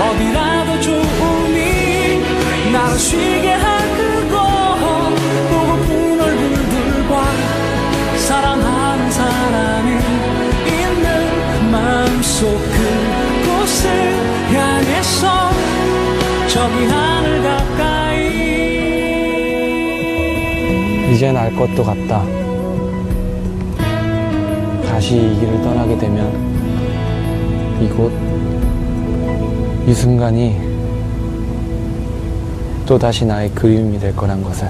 어디라도 좋으니 나를 쉬게 할 그곳 보고픈 얼굴들과 사랑하는 사람이 있는 마음속 그곳을 향해서 저기 하늘 가까이 이젠 알 것도 같다. 다시 이 길을 떠나게 되면 이곳, 이 순간이 또 다시 나의 그리움이 될 거란 것을.